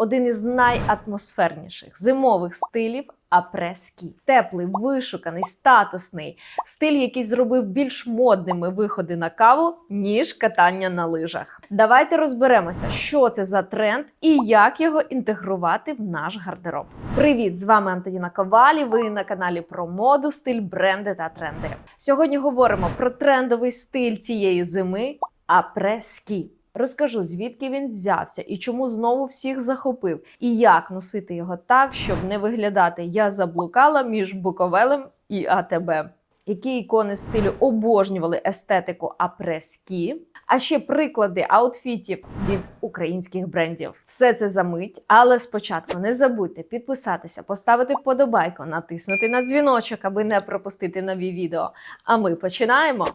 один із найатмосферніших зимових стилів апрескі. Теплий, вишуканий, статусний стиль, який зробив більш модними виходи на каву, ніж катання на лижах. Давайте розберемося, що це за тренд і як його інтегрувати в наш гардероб. Привіт! З вами Антоніна Ковалі. Ви на каналі про моду, стиль, бренди та тренди. Сьогодні говоримо про трендовий стиль цієї зими апрескі. Розкажу, звідки він взявся і чому знову всіх захопив, і як носити його так, щоб не виглядати я заблукала між Буковелем і АТБ. Які ікони стилю обожнювали естетику апрескі, а ще приклади аутфітів від українських брендів. Все це за мить, але спочатку не забудьте підписатися, поставити вподобайку, натиснути на дзвіночок, аби не пропустити нові відео. А ми починаємо.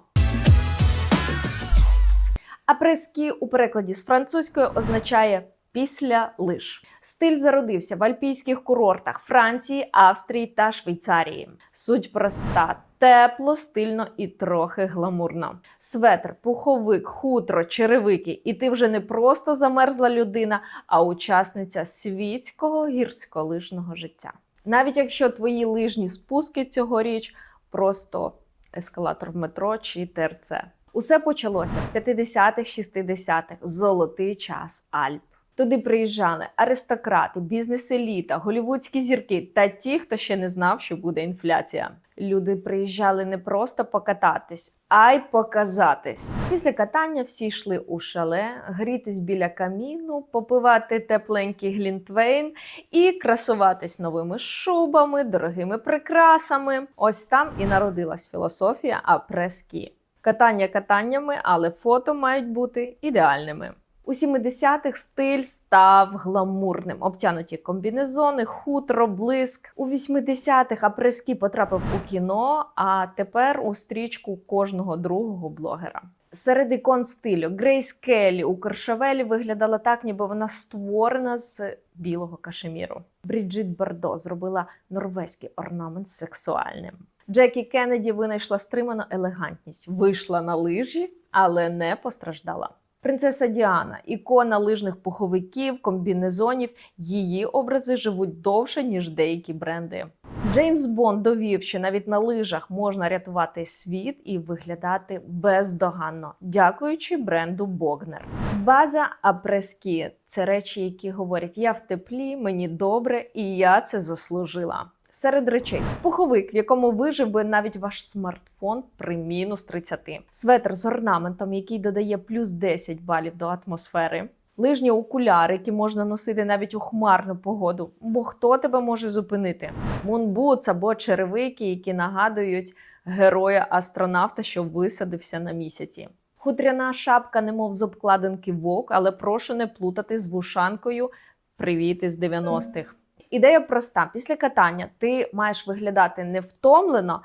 Апрескі у перекладі з французької означає після лиш. Стиль зародився в альпійських курортах Франції, Австрії та Швейцарії. Суть проста. Тепло, стильно і трохи гламурно. Светр, пуховик, хутро, черевики, і ти вже не просто замерзла людина, а учасниця світського гірськолижного життя. Навіть якщо твої лижні спуски цьогоріч просто ескалатор в метро чи ТРЦ. Усе почалося в 50-х, 60-х, золотий час Альп. Туди приїжджали аристократи, бізнес-еліта, голівудські зірки та ті, хто ще не знав, що буде інфляція. Люди приїжджали не просто покататись, а й показатись. Після катання всі йшли у шале, грітись біля каміну, попивати тепленький глінтвейн і красуватись новими шубами, дорогими прикрасами. Ось там і народилась філософія апрескі. Катання катаннями, але фото мають бути ідеальними. У 70-х стиль став гламурним, обтянуті комбінезони, хутро, блиск. У 80-х апрески потрапив у кіно, а тепер у стрічку кожного другого блогера. Серед ікон стилю Грейс Келлі у Коршавелі виглядала так, ніби вона створена з білого кашеміру. Бріджит Бардо зробила норвезький орнамент сексуальним. Джекі Кеннеді винайшла стриману елегантність, вийшла на лижі, але не постраждала. Принцеса Діана, ікона лижних пуховиків, комбінезонів. Її образи живуть довше, ніж деякі бренди. Джеймс Бонд довів, що навіть на лижах можна рятувати світ і виглядати бездоганно, дякуючи бренду Богнер. База апрескі це речі, які говорять: я в теплі, мені добре, і я це заслужила. Серед речей пуховик, в якому вижив би навіть ваш смартфон при мінус 30. Светр з орнаментом, який додає плюс 10 балів до атмосфери. Лижні окуляри, які можна носити навіть у хмарну погоду, бо хто тебе може зупинити? Мунбутс або черевики, які нагадують героя астронавта, що висадився на місяці. Хутряна шапка, немов з обкладинки вок, але прошу не плутати з вушанкою Привіт із 90-х. Ідея проста: після катання ти маєш виглядати не втомлено,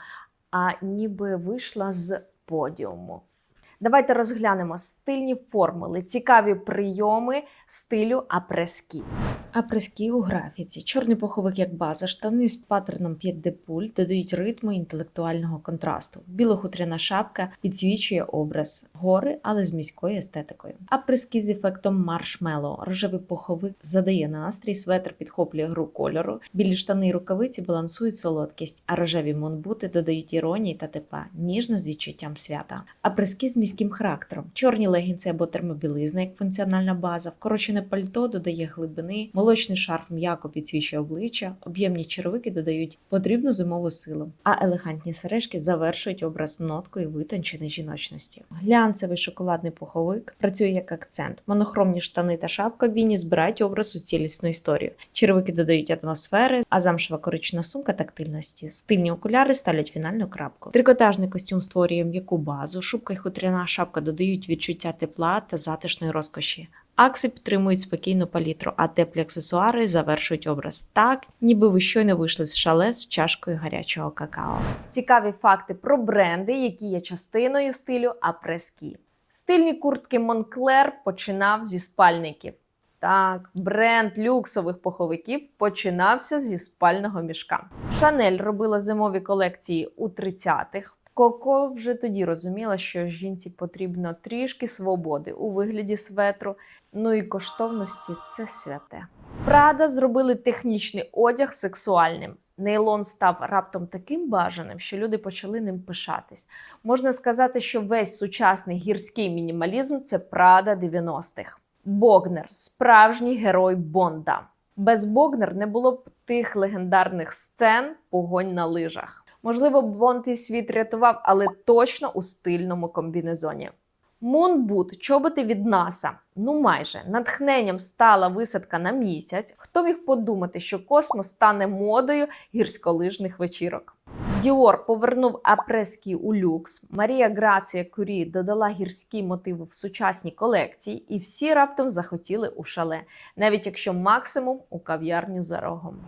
а ніби вийшла з подіуму. Давайте розглянемо стильні формули, цікаві прийоми стилю апрескі. Апрескі у графіці. Чорний пуховик як база, штани з паттерном 5 депуль додають ритму інтелектуального контрасту. Білохутряна шапка підсвічує образ гори, але з міською естетикою. Апрескі з ефектом маршмеллоу. Рожевий пуховик задає настрій, светр підхоплює гру кольору, білі штани і рукавиці балансують солодкість, а рожеві монбути додають іронії та тепла, ніжно з відчуттям свята. Апрескі з міським характером. Чорні легінці або термобілизна як функціональна база, вкорочене пальто додає глибини, молочний шарф м'яко підсвічує обличчя, об'ємні черевики додають потрібну зимову силу, а елегантні сережки завершують образ ноткою витонченої жіночності. Глянцевий шоколадний пуховик працює як акцент. Монохромні штани та шапка Віні збирають образ у цілісну історію. Черевики додають атмосфери, а замшева корична сумка тактильності. Стильні окуляри ставлять фінальну крапку. Трикотажний костюм створює м'яку базу, шубка й хутряна шапка додають відчуття тепла та затишної розкоші. Акси підтримують спокійну палітру, а теплі аксесуари завершують образ так, ніби ви щойно вийшли з шале з чашкою гарячого какао. Цікаві факти про бренди, які є частиною стилю апрескі. Стильні куртки Монклер починав зі спальників. Так, бренд люксових пуховиків починався зі спального мішка. Шанель робила зимові колекції у 30-х. Коко вже тоді розуміла, що жінці потрібно трішки свободи у вигляді светру, ну і коштовності це святе. Прада зробили технічний одяг сексуальним. Нейлон став раптом таким бажаним, що люди почали ним пишатись. Можна сказати, що весь сучасний гірський мінімалізм це Прада 90-х. Богнер справжній герой Бонда. Без Богнер не було б тих легендарних сцен погонь на лижах. Можливо, Бонд і світ рятував, але точно у стильному комбінезоні. Мунбут чоботи від НАСА. Ну майже натхненням стала висадка на місяць. Хто міг подумати, що космос стане модою гірськолижних вечірок? Діор повернув апрески у люкс. Марія Грація Курі додала гірські мотиви в сучасній колекції, і всі раптом захотіли у шале, навіть якщо максимум у кав'ярню за рогом.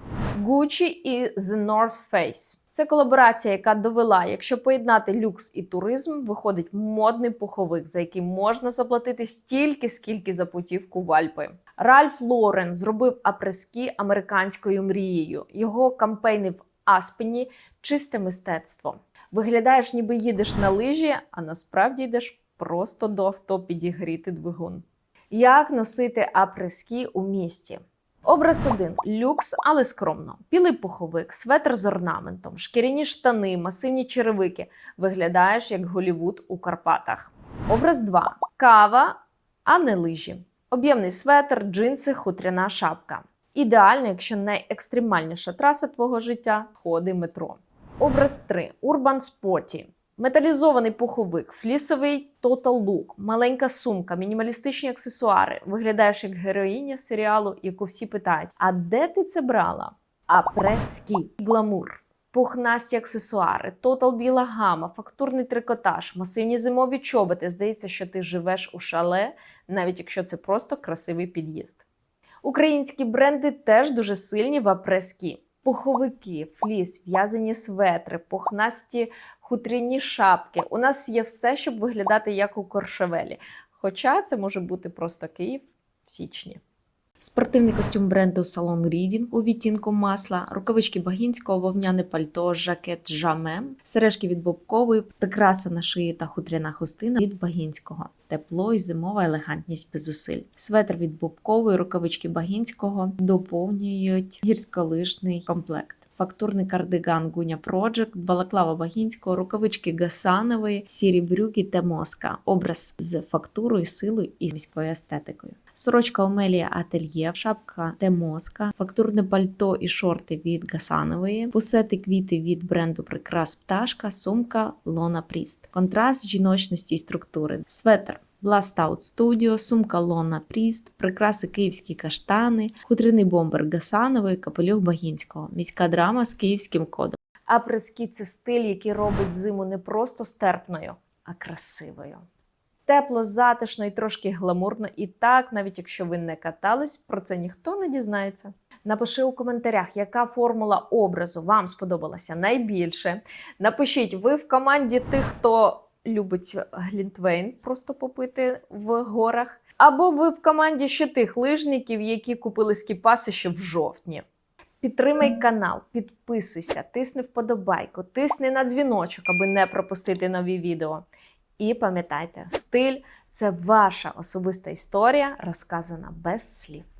Gucci і The North Face. Це колаборація, яка довела, якщо поєднати люкс і туризм, виходить модний пуховик, за який можна заплатити стільки, скільки за путівку в Альпи. Ральф Лорен зробив апрески американською мрією. Його кампейни в Аспені чисте мистецтво. Виглядаєш, ніби їдеш на лижі, а насправді йдеш просто до авто підігріти двигун. Як носити апрески у місті? Образ 1. люкс, але скромно. Білий пуховик, светр з орнаментом, шкіряні штани, масивні черевики. Виглядаєш як Голівуд у Карпатах. Образ 2. кава, а не лижі. Об'ємний светр, джинси, хутряна шапка. Ідеально, якщо найекстремальніша траса твого життя сходи метро. Образ 3. Урбан спорті. Металізований пуховик, флісовий Look, маленька сумка, мінімалістичні аксесуари. Виглядаєш як героїня серіалу, яку всі питають: а де ти це брала? А прескі, гламур. Пухнасті аксесуари, тотал біла гама, фактурний трикотаж, масивні зимові чоботи. Здається, що ти живеш у шале, навіть якщо це просто красивий під'їзд. Українські бренди теж дуже сильні в апрескі. Пуховики, фліс, в'язані светри, пухнасті хутряні шапки. У нас є все, щоб виглядати як у Коршевелі. Хоча це може бути просто Київ в січні. Спортивний костюм бренду Salon Reading у відтінку масла, рукавички Багінського, вовняне пальто, жакет Жаме, сережки від Бобкової, прикраса на шиї та хутряна хустина від Багінського. Тепло і зимова елегантність без зусиль. Светр від Бобкової, рукавички Багінського доповнюють гірськолижний комплект. Фактурний кардиган Гуня Project, балаклава Багінського, рукавички Гасанової, сірі брюки та моска. Образ з фактурою, силою і міською естетикою. Сорочка Омелія Ательє, шапка Темоска, фактурне пальто і шорти від Гасанової, пусети квіти від бренду Прикрас Пташка, сумка Лона Пріст. Контраст жіночності і структури. Светр Blast Out Studio, сумка Лона Пріст, прикраси київські каштани, хутряний бомбер Гасанової, капелюх Багінського, міська драма з київським кодом. Апрески це стиль, який робить зиму не просто стерпною, а красивою. Тепло, затишно і трошки гламурно. І так, навіть якщо ви не катались, про це ніхто не дізнається. Напиши у коментарях, яка формула образу вам сподобалася найбільше. Напишіть, ви в команді тих, хто любить глінтвейн просто попити в горах. Або ви в команді ще тих лижників, які купили скіпаси ще в жовтні. Підтримай канал, підписуйся, тисни вподобайку, тисни на дзвіночок, аби не пропустити нові відео. І пам'ятайте, стиль це ваша особиста історія, розказана без слів.